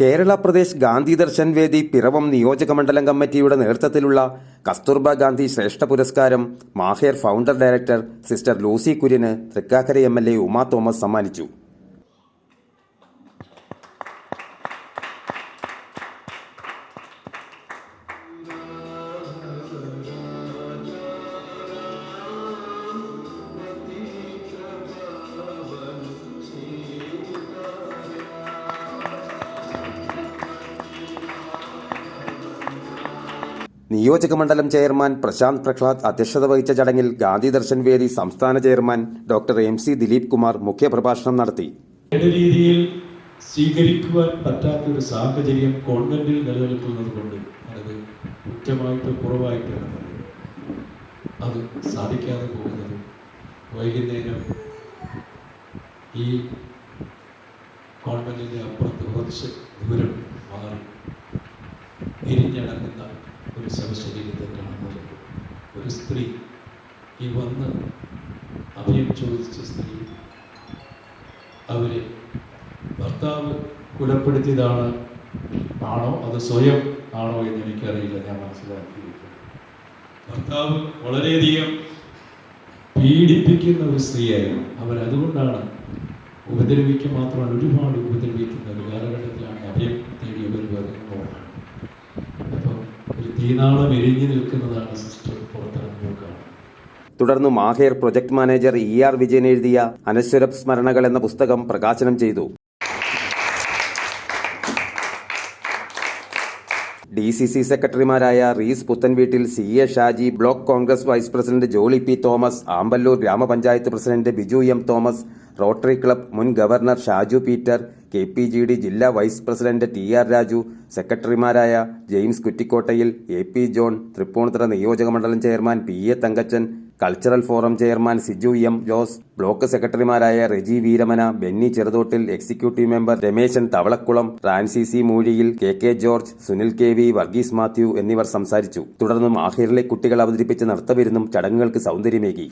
കേരള പ്രദേശ് ഗാന്ധി ദർശൻ വേദി പിറവം നിയോജക മണ്ഡലം കമ്മിറ്റിയുടെ നേതൃത്വത്തിലുള്ള കസ്തൂർബ ഗാന്ധി ശ്രേഷ്ഠ പുരസ്കാരം Maher founder director sister Lucy Kurian Thrikkakara M L A Uma Thomas സമ്മാനിച്ചു. നിയോജക മണ്ഡലം ചെയർമാൻ പ്രശാന്ത് പ്രഹ്ലാദ് അധ്യക്ഷത വഹിച്ച ചടങ്ങിൽ ഗാന്ധി ദർശൻ വേദി സംസ്ഥാന chairman doctor M C Dileep Kumar മുഖ്യപ്രഭാഷണം നടത്തി. രീതിയിൽ സ്വീകരിക്കുവാൻ പറ്റാത്തൊരു സാഹചര്യം ഗവൺമെന്റിൽ നിലനിൽക്കുന്നത് കൊണ്ട് അത് കുറ്റമായിട്ട് കുറവായിട്ട് അത് സാധിക്കാതെ പോകുന്നത് വൈകുന്നേരം ഈ ഗവൺമെന്റിന്റെ അപ്പുറത്ത് കുറച്ച് ദൂരം മാറി തിരിഞ്ഞടങ്ങുന്ന ഒരു സ്ത്രീ ഈ വന്ന് അഭയം ചോദിച്ച സ്ത്രീ അവരെ ഭർത്താവ് കുലപ്പെടുത്തിയതാണ് ആണോ അത് സ്വയം ആണോ എന്ന് എനിക്കറിയില്ല ഞാൻ മനസ്സിലാക്കിയിരിക്കുന്നു ഭർത്താവ് വളരെയധികം പീഡിപ്പിക്കുന്ന ഒരു സ്ത്രീയായിരുന്നു. അവരതുകൊണ്ടാണ് ഉപദ്രവിക്കുക മാത്രമാണ് ഒരുപാട് ഉപദ്രവിക്കുന്ന ഒരു നിൽക്കുന്നതാണ് സിസ്റ്റർ തുടർന്ന് Maher project manager E R Vijayan എഴുതിയ അനശ്വര സ്മരണകൾ എന്ന പുസ്തകം പ്രകാശനം ചെയ്തു. ഡി സി സി സെക്രട്ടറിമാരായ Rees Puthenveettil C A Shaji block Congress vice president Jolly P Thomas Amballoor ഗ്രാമപഞ്ചായത്ത് president Biju M Thomas Rotary Club മുൻ governor Shaju Peter K P G D ജില്ലാ vice president T R Raju സെക്രട്ടറിമാരായ James Kuttikkottayil A P John Thripunithura നിയോജക മണ്ഡലം chairman P A Thankachan cultural forum chairman Siju M Jose block സെക്രട്ടറിമാരായ Reji Veeramana Benny Cheruthottil executive member Rameshan Thavalakkulam Ransy C Moozhiyil K K George Sunil K V Varghese Mathew എന്നിവർ സംസാരിച്ചു. തുടർന്ന് മാഹിറിലെ കുട്ടികൾ അവതരിപ്പിച്ച നൃത്തവിരുന്നും ചടങ്ങുകൾക്ക് സൗന്ദര്യമേകി.